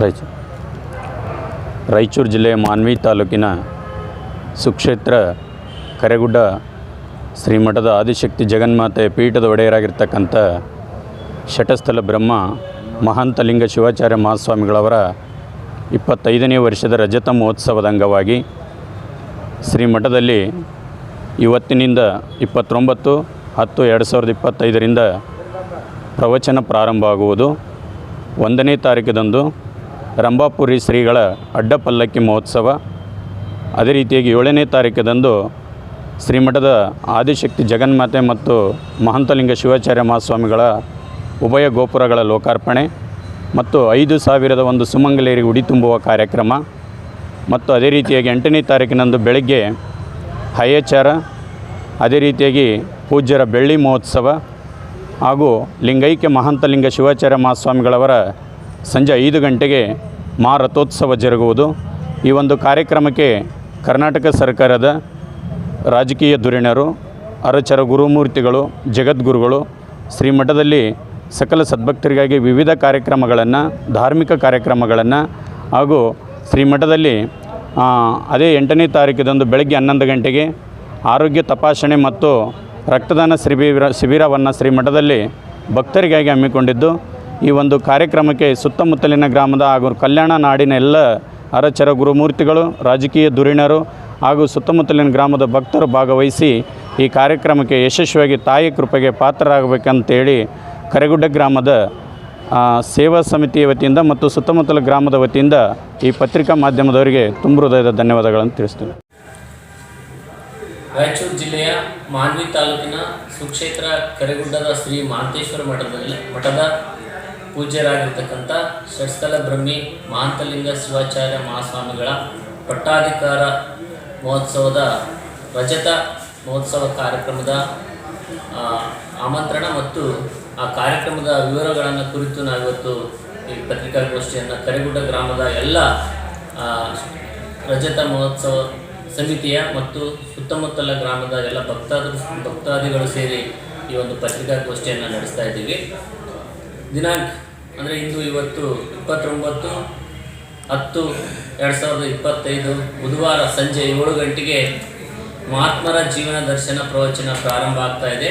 ರಾಯಚೂರು ರಾಯಚೂರು ಜಿಲ್ಲೆಯ ಮಾನ್ವಿ ತಾಲೂಕಿನ ಸುಕ್ಷೇತ್ರ ಕರೆಗುಡ್ಡ ಶ್ರೀಮಠದ ಆದಿಶಕ್ತಿ ಜಗನ್ಮಾತೆ ಪೀಠದ ಒಡೆಯರಾಗಿರ್ತಕ್ಕಂಥ ಶಟಸ್ಥಲ ಬ್ರಹ್ಮ ಮಹಾಂತಲಿಂಗ ಶಿವಾಚಾರ್ಯ ಮಹಾಸ್ವಾಮಿಗಳವರ ಇಪ್ಪತ್ತೈದನೇ ವರ್ಷದ ರಜತ ಮಹೋತ್ಸವದ ಅಂಗವಾಗಿ ಶ್ರೀಮಠದಲ್ಲಿ ಇವತ್ತಿನಿಂದ ಇಪ್ಪತ್ತೊಂಬತ್ತು ಹತ್ತು ಎರಡು ಸಾವಿರದ ಇಪ್ಪತ್ತೈದರಿಂದ ಪ್ರವಚನ ಪ್ರಾರಂಭ ಆಗುವುದು ಒಂದನೇ ತಾರೀಕಿದಂದು ರಂಭಾಪುರಿ ಶ್ರೀಗಳ ಅಡ್ಡಪಲ್ಲಕ್ಕಿ ಮಹೋತ್ಸವ. ಅದೇ ರೀತಿಯಾಗಿ ಏಳನೇ ತಾರೀಕದಂದು ಶ್ರೀಮಠದ ಆದಿಶಕ್ತಿ ಜಗನ್ಮಾತೆ ಮತ್ತು ಮಹಂತಲಿಂಗ ಶಿವಾಚಾರ್ಯ ಮಹಾಸ್ವಾಮಿಗಳ ಉಭಯ ಗೋಪುರಗಳ ಲೋಕಾರ್ಪಣೆ ಮತ್ತು ಐದು ಸಾವಿರದ ಒಂದು ಸುಮಂಗಲೇರಿ ಉಡಿ ತುಂಬುವ ಕಾರ್ಯಕ್ರಮ. ಮತ್ತು ಅದೇ ರೀತಿಯಾಗಿ ಎಂಟನೇ ತಾರೀಕಿನಂದು ಬೆಳಗ್ಗೆ ಹಯಚಾರ, ಅದೇ ರೀತಿಯಾಗಿ ಪೂಜ್ಯರ ಬೆಳ್ಳಿ ಮಹೋತ್ಸವ ಹಾಗೂ ಲಿಂಗೈಕ್ಯ ಮಹಂತಲಿಂಗ ಶಿವಾಚಾರ್ಯ ಮಹಾಸ್ವಾಮಿಗಳವರ ಸಂಜೆ ಐದು ಗಂಟೆಗೆ ಮಹಾರಥೋತ್ಸವ ಜರುಗುವುದು. ಈ ಒಂದು ಕಾರ್ಯಕ್ರಮಕ್ಕೆ ಕರ್ನಾಟಕ ಸರ್ಕಾರದ ರಾಜಕೀಯ ಧುರೀಣರು, ಅರಚರ ಗುರುಮೂರ್ತಿಗಳು, ಜಗದ್ಗುರುಗಳು, ಶ್ರೀಮಠದಲ್ಲಿ ಸಕಲ ಸದ್ಭಕ್ತರಿಗಾಗಿ ವಿವಿಧ ಕಾರ್ಯಕ್ರಮಗಳನ್ನು, ಧಾರ್ಮಿಕ ಕಾರ್ಯಕ್ರಮಗಳನ್ನು ಹಾಗೂ ಶ್ರೀಮಠದಲ್ಲಿ ಅದೇ ಎಂಟನೇ ತಾರೀಕಿದಂದು ಬೆಳಗ್ಗೆ ಹನ್ನೊಂದು ಗಂಟೆಗೆ ಆರೋಗ್ಯ ತಪಾಸಣೆ ಮತ್ತು ರಕ್ತದಾನ ಶಿಬಿರ ಶಿಬಿರವನ್ನು ಶ್ರೀಮಠದಲ್ಲಿ ಭಕ್ತರಿಗಾಗಿ ಹಮ್ಮಿಕೊಂಡಿದ್ದು. ಈ ಒಂದು ಕಾರ್ಯಕ್ರಮಕ್ಕೆ ಸುತ್ತಮುತ್ತಲಿನ ಗ್ರಾಮದ ಹಾಗೂ ಕಲ್ಯಾಣ ನಾಡಿನ ಎಲ್ಲ ಅರಚರ ಗುರುಮೂರ್ತಿಗಳು, ರಾಜಕೀಯ ಧುರೀಣರು ಹಾಗೂ ಸುತ್ತಮುತ್ತಲಿನ ಗ್ರಾಮದ ಭಕ್ತರು ಭಾಗವಹಿಸಿ ಈ ಕಾರ್ಯಕ್ರಮಕ್ಕೆ ಯಶಸ್ವಿಯಾಗಿ ತಾಯಿ ಕೃಪೆಗೆ ಪಾತ್ರರಾಗಬೇಕಂತೇಳಿ ಕರೆಗುಡ್ಡ ಗ್ರಾಮದ ಸೇವಾ ಸಮಿತಿಯ ವತಿಯಿಂದ ಮತ್ತು ಸುತ್ತಮುತ್ತಲ ಗ್ರಾಮದ ವತಿಯಿಂದ ಈ ಪತ್ರಿಕಾ ಮಾಧ್ಯಮದವರಿಗೆ ತುಂಬ ಹೃದಯದ ಧನ್ಯವಾದಗಳನ್ನು ತಿಳಿಸ್ತೀನಿ. ರಾಯಚೂರು ಜಿಲ್ಲೆಯ ಮಾನ್ವಿ ತಾಲೂಕಿನ ಸುಕ್ಷೇತ್ರ ಕರೆಗುಡ್ಡದ ಶ್ರೀ ಮಾಂತೇಶ್ವರ ಮಠದಲ್ಲಿ ಮಠದ ಪೂಜ್ಯರಾಗಿರ್ತಕ್ಕಂಥ ಷಟ್ಸ್ಥಲ ಬ್ರಹ್ಮಿ, ಮಾಂತಲಿಂಗ ಶಿವಾಚಾರ್ಯ ಮಹಾಸ್ವಾಮಿಗಳ ಪಟ್ಟಾಧಿಕಾರ ಮಹೋತ್ಸವದ ರಜತ ಮಹೋತ್ಸವ ಕಾರ್ಯಕ್ರಮದ ಆಮಂತ್ರಣ ಮತ್ತು ಆ ಕಾರ್ಯಕ್ರಮದ ವಿವರಗಳನ್ನು ಕುರಿತು ನಾವಿವತ್ತು ಈ ಪತ್ರಿಕಾಗೋಷ್ಠಿಯನ್ನು ಕರಿಗುಡ್ಡ ಗ್ರಾಮದ ಎಲ್ಲ ರಜತ ಮಹೋತ್ಸವ ಸಮಿತಿಯ ಮತ್ತು ಸುತ್ತಮುತ್ತಲ ಗ್ರಾಮದ ಎಲ್ಲ ಭಕ್ತಾದ, ಭಕ್ತಾದಿಗಳು ಸೇರಿ ಈ ಒಂದು ಪತ್ರಿಕಾಗೋಷ್ಠಿಯನ್ನು ನಡೆಸ್ತಾ ಇದ್ದೀವಿ. ದಿನಾಂಕ ಅಂದರೆ ಇಂದು, ಇವತ್ತು ಇಪ್ಪತ್ತೊಂಬತ್ತು, ಹತ್ತು ಎರಡು ಸಾವಿರದ ಇಪ್ಪತ್ತೈದು ಬುಧವಾರ ಸಂಜೆ ಏಳು ಗಂಟೆಗೆ ಮಹಾತ್ಮರ ಜೀವನ ದರ್ಶನ ಪ್ರವಚನ ಪ್ರಾರಂಭ ಆಗ್ತಾ ಇದೆ.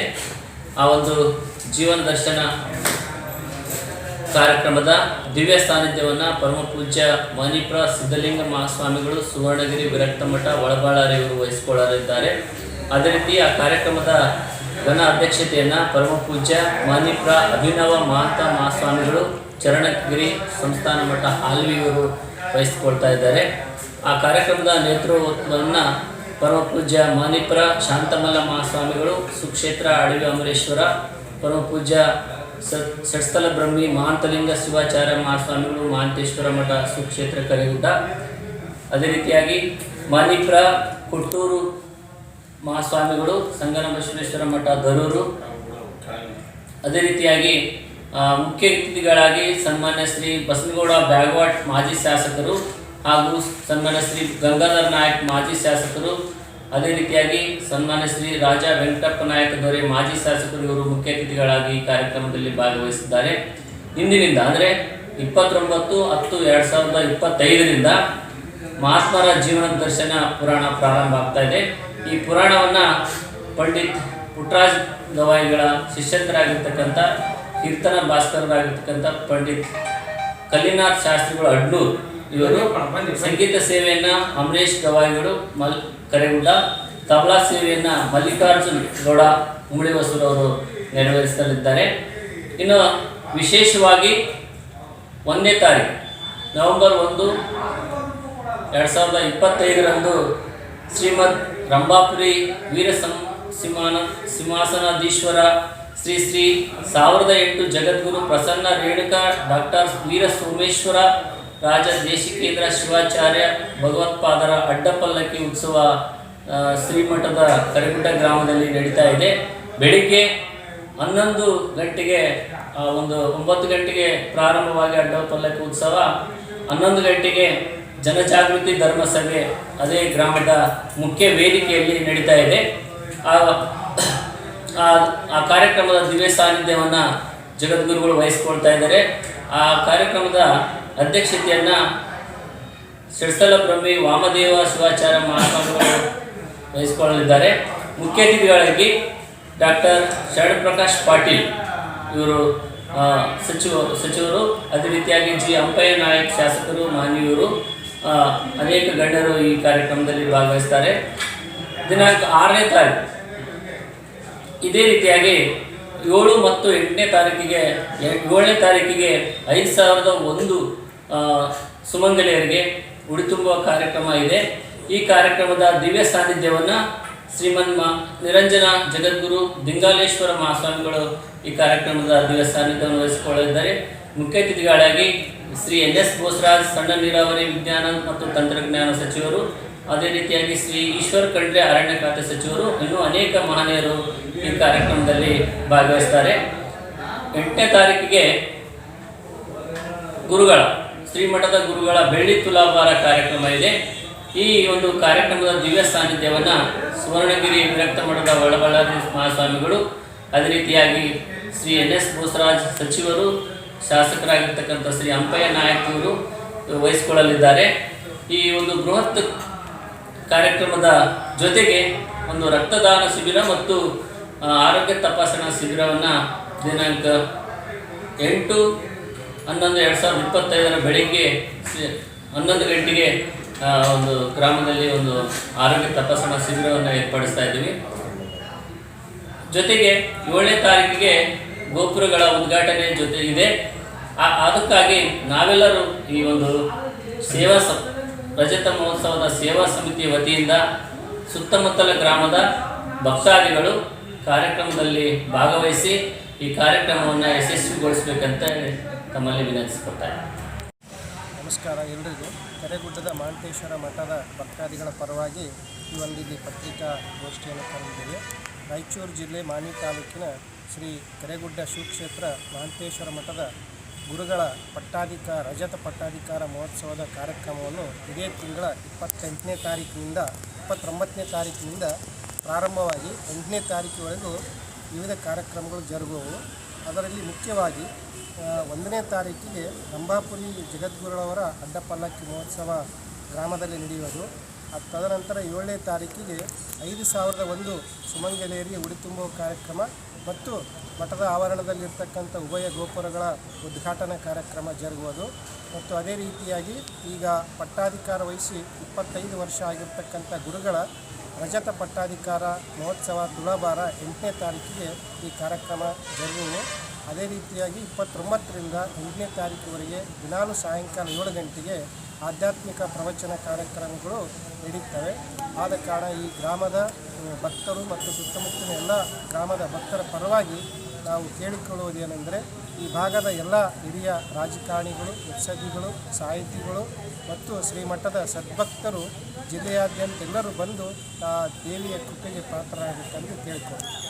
ಆ ಒಂದು ಜೀವನ ದರ್ಶನ ಕಾರ್ಯಕ್ರಮದ ದಿವ್ಯ ಸಾನ್ನಿಧ್ಯವನ್ನು ಪರಮ ಪೂಜ್ಯ ಮಣಿಪ್ರ ಸಿದ್ಧಲಿಂಗ ಮಹಾಸ್ವಾಮಿಗಳು ಸುವರ್ಣಗಿರಿ ವಿರಕ್ತ ಮಠ ಒಳಬಾಳಾರಿ ಇವರು ವಹಿಸಿಕೊಳ್ಳಲಿದ್ದಾರೆ. ಅದೇ ರೀತಿ ಆ ಕಾರ್ಯಕ್ರಮದ ಘನ ಅಧ್ಯಕ್ಷತೆಯನ್ನು ಪರಮ ಪೂಜ್ಯ ಮಾನಿಪ್ರ ಅಭಿನವ ಮಹಾಂತ ಮಹಾಸ್ವಾಮಿಗಳು ಚರಣಗಿರಿ ಸಂಸ್ಥಾನ ಮಠ ಹಾಲ್ವಿ ಇವರು ವಹಿಸಿಕೊಳ್ತಾ ಇದ್ದಾರೆ. ಆ ಕಾರ್ಯಕ್ರಮದ ನೇತೃತ್ವವನ್ನು ಪರಮ ಪೂಜ್ಯ ಮಾನಿಪ್ರ ಶಾಂತಮಲ್ಲ ಮಹಾಸ್ವಾಮಿಗಳು ಸುಕ್ಷೇತ್ರ ಅಡವಿ ಅಮರೇಶ್ವರ ಪರಮ ಪೂಜ್ಯ ಸ ಷಟ್ಸ್ಥಲ ಬ್ರಹ್ಮಿ ಮಹಾಂತಲಿಂಗ ಶಿವಾಚಾರ್ಯ ಮಹಾಸ್ವಾಮಿಗಳು ಮಹಾಂತೇಶ್ವರ ಮಠ ಸುಕ್ಷೇತ್ರ ಕರೆಯುತ್ತಾ ಅದೇ ರೀತಿಯಾಗಿ ಮಾನಿಪ್ರ ಕೊಟ್ಟೂರು ಮಹಾಸ್ವಾಮಿಗಳು ಸಂಗನ ಬಸವೇಶ್ವರ ಮಠ ದರೂರು. ಅದೇ ರೀತಿಯಾಗಿ ಮುಖ್ಯ ಅತಿಥಿಗಳಾಗಿ ಸನ್ಮಾನ್ಯ ಶ್ರೀ ಬಸನಗೌಡ ಬ್ಯಾಗವಾಟ್ ಮಾಜಿ ಶಾಸಕರು ಹಾಗೂ ಸನ್ಮಾನ್ಯ ಶ್ರೀ ಗಂಗಾಧರ್ ನಾಯಕ್ ಮಾಜಿ ಶಾಸಕರು. ಅದೇ ರೀತಿಯಾಗಿ ಸನ್ಮಾನ್ಯ ಶ್ರೀ ರಾಜ ವೆಂಕಟಪ್ಪ ನಾಯಕ ದೊರೆ ಮಾಜಿ ಶಾಸಕರು ಇವರು ಮುಖ್ಯ ಅತಿಥಿಗಳಾಗಿ ಕಾರ್ಯಕ್ರಮದಲ್ಲಿ ಭಾಗವಹಿಸಿದ್ದಾರೆ. ಇಂದಿನಿಂದ, ಅಂದರೆ ಇಪ್ಪತ್ತೊಂಬತ್ತು ಹತ್ತು ಎರಡು ಸಾವಿರದ ಇಪ್ಪತ್ತೈದರಿಂದ ಮಹಾತ್ಮರ ಜೀವನ ದರ್ಶನ ಪುರಾಣ ಪ್ರಾರಂಭ ಆಗ್ತಾ ಇದೆ. ಈ ಪುರಾಣವನ್ನು ಪಂಡಿತ್ ಪುಟ್ರಾಜ್ ಗವಾಯಿಗಳ ಶಿಷ್ಯಂತರಾಗಿರ್ತಕ್ಕಂಥ ಕೀರ್ತನ ಭಾಸ್ಕರರಾಗಿರ್ತಕ್ಕಂಥ ಪಂಡಿತ್ ಕಲ್ಲಿನಾಥ್ ಶಾಸ್ತ್ರಿಗಳು ಅಡ್ಲೂರ್ ಇವರು ಸಂಗೀತ ಸೇವೆಯನ್ನ ಅಮರೇಶ್ ಗವಾಯಿಗಳು ಮಲ್ ಕರೆಗುಡ್ಡ, ತಬಲಾ ಸೇವೆಯನ್ನ ಮಲ್ಲಿಕಾರ್ಜುನ್ ಗೌಡ ಮುಳಿಬಸೂರು ಅವರು ನೆರವೇರಿಸಲಿದ್ದಾರೆ. ಇನ್ನು ವಿಶೇಷವಾಗಿ ಒಂದನೇ ತಾರೀಕು ನವೆಂಬರ್ ಒಂದು, ಎರಡು ಸಾವಿರದ ಇಪ್ಪತ್ತೈದರಂದು ಶ್ರೀಮದ್ ರಂಭಾಪುರಿ ವೀರ ಸಿಂಹಾನ, ಸಿಂಹಾಸನಾಧೀಶ್ವರ, ಶ್ರೀ ಶ್ರೀ ಸಾವಿರದ ಎಂಟು ಜಗದ್ಗುರು ಪ್ರಸನ್ನ ರೇಣುಕಾ, ಡಾಕ್ಟರ್ ವೀರ ಸೋಮೇಶ್ವರ, ರಾಜ ದೇಶಿಕೇಂದ್ರ ಶಿವಾಚಾರ್ಯ ಭಗವತ್ಪಾದರ ಅಡ್ಡಪಲ್ಲಕ್ಕಿ ಉತ್ಸವ ಶ್ರೀಮಠದ ಕರಿಗುಡ್ಡ ಗ್ರಾಮದಲ್ಲಿ ನಡೀತಾ ಇದೆ. ಬೆಳಿಗ್ಗೆ ಹನ್ನೊಂದು ಗಂಟೆಗೆ ಒಂದು ಒಂಬತ್ತು ಗಂಟೆಗೆ ಪ್ರಾರಂಭವಾಗಿ ಅಡ್ಡಪಲ್ಲಕ್ಕಿ ಉತ್ಸವ. ಹನ್ನೊಂದು ಗಂಟೆಗೆ ಜನಜಾಗೃತಿ ಧರ್ಮಸಭೆ ಅದೇ ಗ್ರಾಮದ ಮುಖ್ಯ ವೇದಿಕೆಯಲ್ಲಿ ನಡೀತಾ ಇದೆ. ಆ ಕಾರ್ಯಕ್ರಮದ ದಿವ್ಯ ಸಾನ್ನಿಧ್ಯವನ್ನು ಜಗದ್ಗುರುಗಳು ವಹಿಸ್ಕೊಳ್ತಾ ಇದ್ದಾರೆ. ಆ ಕಾರ್ಯಕ್ರಮದ ಅಧ್ಯಕ್ಷತೆಯನ್ನು ಬ್ರಹ್ಮಿ ವಾಮದೇವ ಶಿವಾಚಾರ ಮಹಾಸ್ವಾಮಿಗಳು ವಹಿಸಿಕೊಳ್ಳಲಿದ್ದಾರೆ. ಮುಖ್ಯ ಅತಿಥಿಗಳಾಗಿ ಡಾಕ್ಟರ್ ಶರಣ್ ಪ್ರಕಾಶ್ ಪಾಟೀಲ್ ಇವರು ಸಚಿವ, ಸಚಿವರು, ಅದೇ ರೀತಿಯಾಗಿ ಜಿ ಅಂಪಯ್ಯ ನಾಯಕ್ ಶಾಸಕರು, ಮಾನ್ಯವರು ಅನೇಕ ಗಣ್ಯರು ಈ ಕಾರ್ಯಕ್ರಮದಲ್ಲಿ ಭಾಗವಹಿಸ್ತಾರೆ. ದಿನಾಂಕ ಆರನೇ ತಾರೀಕು. ಇದೇ ರೀತಿಯಾಗಿ ಏಳು ಮತ್ತು ಎಂಟನೇ ತಾರೀಕಿಗೆ, ಏಳನೇ ತಾರೀಕಿಗೆ ಐದು ಸಾವಿರದ ಒಂದು ಸುಮಂಗಲಿಯರಿಗೆ ಉಡಿ ತುಂಬುವ ಕಾರ್ಯಕ್ರಮ ಇದೆ. ಈ ಕಾರ್ಯಕ್ರಮದ ದಿವ್ಯ ಸಾನ್ನಿಧ್ಯವನ್ನು ಶ್ರೀಮನ್ ಮಾ, ನಿರಂಜನ ಜಗದ್ಗುರು ದಿಂಗಾಲೇಶ್ವರ ಮಹಾಸ್ವಾಮಿಗಳು ಈ ಕಾರ್ಯಕ್ರಮದ ದಿವ್ಯ ಸಾನ್ನಿಧ್ಯವನ್ನು ವಹಿಸಿಕೊಳ್ಳಲಿದ್ದಾರೆ. ಮುಖ್ಯ ಅತಿಥಿಗಳಾಗಿ ಶ್ರೀ ಎನ್ ಎಸ್ ಬೋಸರಾಜ್, ಸಣ್ಣ ನೀರಾವರಿ ವಿಜ್ಞಾನ ಮತ್ತು ತಂತ್ರಜ್ಞಾನ ಸಚಿವರು, ಅದೇ ರೀತಿಯಾಗಿ ಶ್ರೀ ಈಶ್ವರ್ ಖಂಡ್ರೆ ಅರಣ್ಯ ಖಾತೆ ಸಚಿವರು, ಇನ್ನೂ ಅನೇಕ ಮಹನೀಯರು ಈ ಕಾರ್ಯಕ್ರಮದಲ್ಲಿ ಭಾಗವಹಿಸ್ತಾರೆ. ಎಂಟನೇ ತಾರೀಕಿಗೆ ಗುರುಗಳ, ಶ್ರೀಮಠದ ಗುರುಗಳ ಬೆಳ್ಳಿ ತುಲಾಭಾರ ಕಾರ್ಯಕ್ರಮ ಇದೆ. ಈ ಒಂದು ಕಾರ್ಯಕ್ರಮದ ದಿವ್ಯ ಸಾನ್ನಿಧ್ಯವನ್ನು ಸುವರ್ಣಗಿರಿ ವಿರಕ್ತ ಮಠದ ಒಳಬಳ್ಳಾರಿ ಮಹಾಸ್ವಾಮಿಗಳು, ಅದೇ ರೀತಿಯಾಗಿ ಶ್ರೀ ಎನ್ ಎಸ್ ಬೋಸರಾಜ್ ಸಚಿವರು ಶಾಸಕರಾಗಿರ್ತಕ್ಕಂಥ ಶ್ರೀ ಅಂಪಯ್ಯ ಅವರು ವಹಿಸಿಕೊಳ್ಳಲಿದ್ದಾರೆ. ಈ ಒಂದು ಬೃಹತ್ ಕಾರ್ಯಕ್ರಮದ ಜೊತೆಗೆ ಒಂದು ರಕ್ತದಾನ ಶಿಬಿರ ಮತ್ತು ಆರೋಗ್ಯ ತಪಾಸಣಾ ಶಿಬಿರವನ್ನು ದಿನಾಂಕ ಎಂಟು ಹನ್ನೊಂದು ಎರಡು ಸಾವಿರದ ಇಪ್ಪತ್ತೈದರ ಬೆಳಿಗ್ಗೆ ಹನ್ನೊಂದು ಗಂಟೆಗೆ ಒಂದು ಗ್ರಾಮದಲ್ಲಿ ಒಂದು ಆರೋಗ್ಯ ತಪಾಸಣಾ ಶಿಬಿರವನ್ನು ಏರ್ಪಡಿಸ್ತಾ ಇದ್ದೀವಿ. ಜೊತೆಗೆ ಏಳನೇ ತಾರೀಕಿಗೆ ಗೋಪುರಗಳ ಉದ್ಘಾಟನೆ ಜೊತೆ ಇದೆ ಅದಕ್ಕಾಗಿ ನಾವೆಲ್ಲರೂ ಈ ಒಂದು ಸೇವಾ ಸ ರಜತ ಮಹೋತ್ಸವದ ಸೇವಾ ಸಮಿತಿ ವತಿಯಿಂದ ಸುತ್ತಮುತ್ತಲ ಗ್ರಾಮದ ಭಕ್ತಾದಿಗಳು ಕಾರ್ಯಕ್ರಮದಲ್ಲಿ ಭಾಗವಹಿಸಿ ಈ ಕಾರ್ಯಕ್ರಮವನ್ನು ಯಶಸ್ವಿಗೊಳಿಸಬೇಕಂತ ತಮ್ಮಲ್ಲಿ ವಿನಂತಿಸಿಕೊಡ್ತಾರೆ ನಮಸ್ಕಾರ, ಎಲ್ರಿಗೂ. ಕೆರೆಗುಡ್ಡದ ಮಾಂತೇಶ್ವರ ಮಠದ ಭಕ್ತಾದಿಗಳ ಪರವಾಗಿ ಈ ಒಂದು ಇಲ್ಲಿ ಪತ್ರಿಕಾ ಗೋಷ್ಠಿಯನ್ನು ಕರೆದಿದ್ದೇವೆ. ರಾಯಚೂರು ಜಿಲ್ಲೆ ಮಾನಿ ತಾಲೂಕಿನ ಶ್ರೀ ಕರೆಗುಡ್ಡ ಶಿವಕ್ಷೇತ್ರ ಮಹಂತೇಶ್ವರ ಮಠದ ಗುರುಗಳ ಪಟ್ಟಾಧಿಕಾರ ರಜತ ಪಟ್ಟಾಧಿಕಾರ ಮಹೋತ್ಸವದ ಕಾರ್ಯಕ್ರಮವನ್ನು ಇದೇ ತಿಂಗಳ ಇಪ್ಪತ್ತೆಂಟನೇ ತಾರೀಕಿನಿಂದ, ಇಪ್ಪತ್ತೊಂಬತ್ತನೇ ತಾರೀಕಿನಿಂದ ಪ್ರಾರಂಭವಾಗಿ ಎಂಟನೇ ತಾರೀಕಿವರೆಗೂ ವಿವಿಧ ಕಾರ್ಯಕ್ರಮಗಳು ಜರುಗುವವು. ಅದರಲ್ಲಿ ಮುಖ್ಯವಾಗಿ ಒಂದನೇ ತಾರೀಕಿಗೆ ರಂಭಾಪುರಿ ಜಗದ್ಗುರುಳವರ ಅಡ್ಡಪಲ್ಲಕ್ಕಿ ಮಹೋತ್ಸವ ಗ್ರಾಮದಲ್ಲಿ ನಡೆಯುವುದು. ಅದು ತದನಂತರ ಏಳನೇ ತಾರೀಕಿಗೆ ಐದು ಸಾವಿರದ ಒಂದು ಸುಮಂಗಲೇರಿ ಉಡಿ ತುಂಬುವ ಕಾರ್ಯಕ್ರಮ ಮತ್ತು ಮಠದ ಆವರಣದಲ್ಲಿರ್ತಕ್ಕಂಥ ಉಭಯ ಗೋಪುರಗಳ ಉದ್ಘಾಟನಾ ಕಾರ್ಯಕ್ರಮ ಜರುಗುವುದು. ಮತ್ತು ಅದೇ ರೀತಿಯಾಗಿ ಈಗ ಪಟ್ಟಾಧಿಕಾರ ವಹಿಸಿ ಇಪ್ಪತ್ತೈದು ವರ್ಷ ಆಗಿರ್ತಕ್ಕಂಥ ಗುರುಗಳ ರಜತ ಪಟ್ಟಾಧಿಕಾರ ಮಹೋತ್ಸವ ತುಳಾಭಾರ ಎಂಟನೇ ತಾರೀಕಿಗೆ ಈ ಕಾರ್ಯಕ್ರಮ ಜರುಗುವುದು. ಅದೇ ರೀತಿಯಾಗಿ ಇಪ್ಪತ್ತೊಂಬತ್ತರಿಂದ ಎಂಟನೇ ತಾರೀಕುವರೆಗೆ ದಿನಾಲು ಸಾಯಂಕಾಲ ಏಳು ಗಂಟೆಗೆ ಆಧ್ಯಾತ್ಮಿಕ ಪ್ರವಚನ ಕಾರ್ಯಕ್ರಮಗಳು ನಡೀತವೆ. ಆದ ಕಾರಣ ಈ ಗ್ರಾಮದ ಭಕ್ತರು ಮತ್ತು ಸುತ್ತಮುತ್ತಲಿನ ಎಲ್ಲ ಗ್ರಾಮದ ಭಕ್ತರ ಪರವಾಗಿ ನಾವು ಕೇಳಿಕೊಳ್ಳುವುದೇನೆಂದರೆ, ಈ ಭಾಗದ ಎಲ್ಲ ಹಿರಿಯ ರಾಜಕಾರಣಿಗಳು ಯಕ್ಷಗಿಗಳು ಸಾಹಿತಿಗಳು ಮತ್ತು ಶ್ರೀಮಠದ ಸದ್ಭಕ್ತರು ಜಿಲ್ಲೆಯಾದ್ಯಂತ ಎಲ್ಲರೂ ಬಂದು ಆ ದೇವಿಯ ಕೃಪೆಗೆ ಪಾತ್ರರಾಗಬೇಕೆಂದು ಕೇಳಿಕೊಳ್ಳುತ್ತೇವೆ